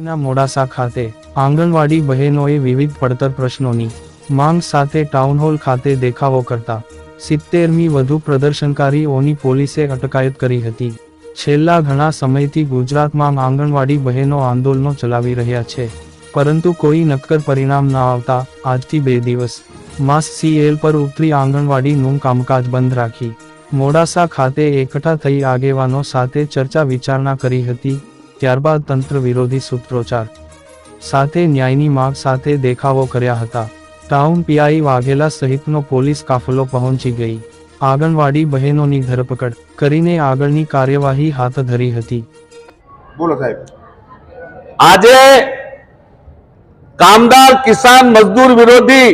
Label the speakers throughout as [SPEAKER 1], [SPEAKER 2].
[SPEAKER 1] ના મોડાસા ખાતે, આંગણવાડી બહેનોએ વિવિધ પડતર પ્રશ્નોની માંગ સાથે ટાઉનહોલ ખાતે દેખાવો કરતા, સિત્તેરમી વધુ પ્રદર્શનકારીઓની પોલીસે અટકાયત કરી હતી. છેલ્લા ઘણા સમયથી ગુજરાતમાં આંગણવાડી બહેનો આંદોલનો ચલાવી રહ્યા છે, પરંતુ કોઈ નક્કર પરિણામ ન આવતા, આજથી બે દિવસ, માસ સીએલ પર ઉતરી આંગણવાડીનું કામકાજ બંધ રાખી, મોડાસા ખાતે એકઠા થઈ આગેવાનો સાથે ચર્ચા વિચારણા કરી હતી. ત્યારબાદ તંત્ર વિરોધી સૂત્રોચ્ચાર. સાથે ન્યાયની માંગ સાથે દેખાવો કર્યા હતા. ટાઉન પીઆઈ વાઘેલા સહિતનો પોલીસ કાફલો પહોંચી ગઈ. આંગણવાડી બહેનોની ધરપકડ કરીને આગળની કાર્યવાહી હાથ ધરી હતી.
[SPEAKER 2] બોલો સાહેબ.
[SPEAKER 3] આજે કામદાર કિસાન મજદૂર વિરોધી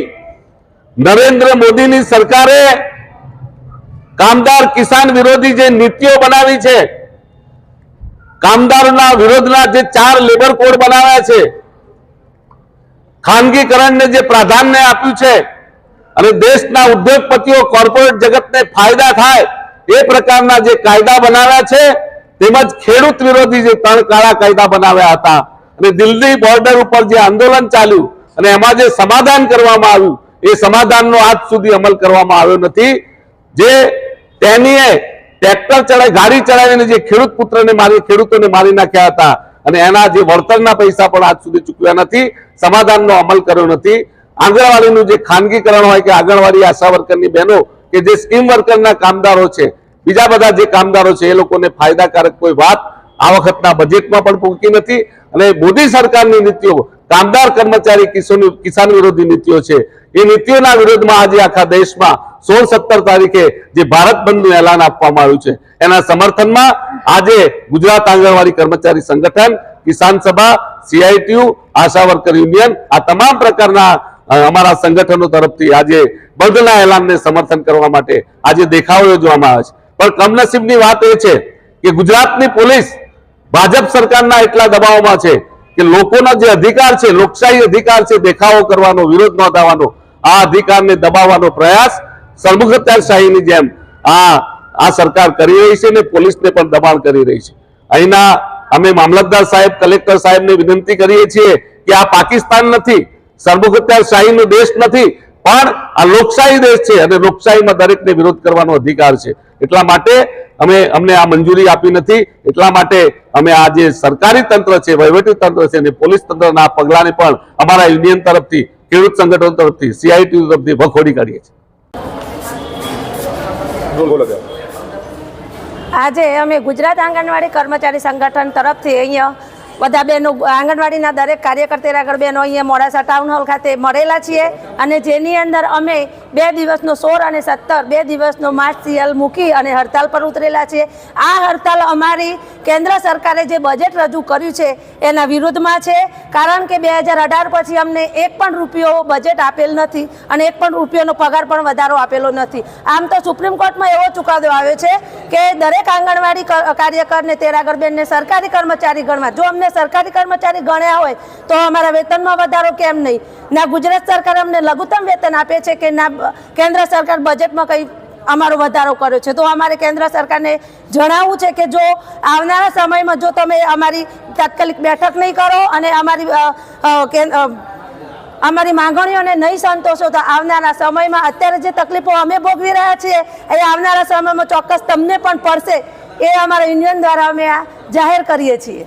[SPEAKER 3] નરેન્દ્ર મોદીની સરકારે કામદાર કિસાન વિરોધી જે નીતિઓ બનાવી છે કામદારોના વિરોધના જે ચાર લેબર કોડ બનાવ્યા છે, ખાનગીકરણને જે પ્રાધાન્ય આપ્યું છે અને દેશના ઉદ્યોગપતિઓ કોર્પોરેટ જગતને ફાયદા થાય એ પ્રકારના જે કાયદા બનાવ્યા છે, તેમજ ખેડૂત વિરોધી જે ત્રણ કાળા કાયદા બનાવ્યા હતા. અને દિલ્હી બોર્ડર ઉપર જે આંદોલન ચાલ્યું અને એમાં જે સમાધાન કરવામાં આવ્યું, એ સમાધાનનો આજ સુધી અમલ કરવામાં આવ્યો નથી. જે તેનીએ ટ્રેક્ટર ચડાવી ગાડી ચડાવીને જે ખેડૂત પુત્રને મારી ખેડૂતોને મારી નાખ્યા હતા અને એના જે વળતરના પૈસા પણ આજ સુધી ચૂકવ્યા નથી, સમાધાનનો અમલ કર્યો નથી. આંગણવાડીનું જે ખાનગીકરણ હોય કે આંગણવાડી આશા વર્કરની બહેનો કે જે સ્કીમ વર્કરના કામદારો છે, બીજા બધા જે કામદારો છે, એ લોકોને ફાયદાકારક કોઈ વાત આ વખતના બજેટમાં પણ પૂરતી નથી. અને મોદી સરકારની નીતિઓ, કામદાર કર્મચારી કિસાન વિરોધી નીતિઓ છે, એ નીતિઓના વિરોધમાં આજે આખા દેશમાં સોળ સત્તર તારીખે જે ભારત બંધનું એલાન આપવામાં આવ્યું છે. એના સમર્થનમાં આજે ગુજરાત આંગણવાડી કર્મચારી સંગઠન, કિસાન સભા, સીઆઈટીયુ, આશા વર્કર યુનિયન, આ તમામ પ્રકારના અમારા સંગઠનો તરફથી આજે બંધના એલાનને સમર્થન કરવા માટે આજે દેખાવો યોજવામાં આવે છે. પણ કમનસીબની વાત એ છે કે ગુજરાતની પોલીસ ભાજપ સરકારના એટલા દબાવમાં છે કે લોકોનો જે અધિકાર છે, લોકશાહી અધિકાર છે, દેખાવો કરવાનો, વિરોધ નોંધાવવાનો, આ અધિકારને દબાવવાનો પ્રયાસ સરમુખત્યારશાહીની જેમ આ આ સરકાર કરી રહી છે ને પોલીસને પણ દબાણ કરી રહી છે. અહીંના અમે મામલતદાર સાહેબ, કલેક્ટર સાહેબને વિનંતી કરીએ છીએ કે આ પાકિસ્તાન નથી સરમુખત્યારશાહીનો દેશ નથી, પણ આ લોકશાહી દેશ છે અને લોકશાહીમાં દરેકને વિરોધ કરવાનો અધિકાર છે. એટલા માટે અમે અમને આ મંજૂરી આપી નથી. એટલા માટે અમે આ જે સરકારી તંત્ર છે, વહીવટી તંત્ર છે અને પોલીસ તંત્રના પગલાને પણ અમારા યુનિયન તરફથી, ખેડૂત સંગઠન તરફથી સીઆઈટી તરફથી વખોડી કાઢીએ છીએ.
[SPEAKER 4] આજે અમે ગુજરાત આંગણવાડી કર્મચારી સંગઠન તરફથી અહીંયા બધા બહેનો, આંગણવાડીના દરેક કાર્યકર્તા, આગળ બહેનો અહીંયા મોડાસા ટાઉન હોલ ખાતે મળેલા છીએ અને જેની અંદર અમે બે દિવસનો સોળ અને સત્તર, બે દિવસનો માર્ચ સીએલ મૂકી અને હડતાલ પર ઉતરેલા છે. આ હડતાલ અમારી કેન્દ્ર સરકારે જે બજેટ રજૂ કર્યું છે, એના વિરુદ્ધમાં છે. કારણ કે બે હજાર અઢાર પછી અમને એક પણ રૂપિયો બજેટ આપેલ નથી અને એક પણ રૂપિયાનો પગાર પણ વધારો આપેલો નથી. આમ તો સુપ્રીમ કોર્ટમાં એવો ચુકાદો આવ્યો છે કે દરેક આંગણવાડી કાર્યકરને તેરાગરબેનને સરકારી કર્મચારી ગણવા. જો અમને સરકારી કર્મચારી ગણ્યા હોય તો અમારા વેતનમાં વધારો કેમ નહીં? ના, ગુજરાત સરકાર અમને લઘુત્તમ વેતન આપે છે કે ના કેન્દ્ર સરકાર બજેટમાં કંઈ અમારો વધારો કર્યો છે? તો અમારે કેન્દ્ર સરકારને જણાવવું છે કે જો આવનારા સમયમાં જો તમે અમારી તાત્કાલિક બેઠક નહીં કરો અને અમારી અમારી માંગણીઓને નહીં સંતોષો, તો આવનારા સમયમાં અત્યારે જે તકલીફો અમે ભોગવી રહ્યા છીએ, એ આવનારા સમયમાં ચોક્કસ તમને પણ પડશે, એ અમારા યુનિયન દ્વારા અમે આ જાહેર કરીએ છીએ.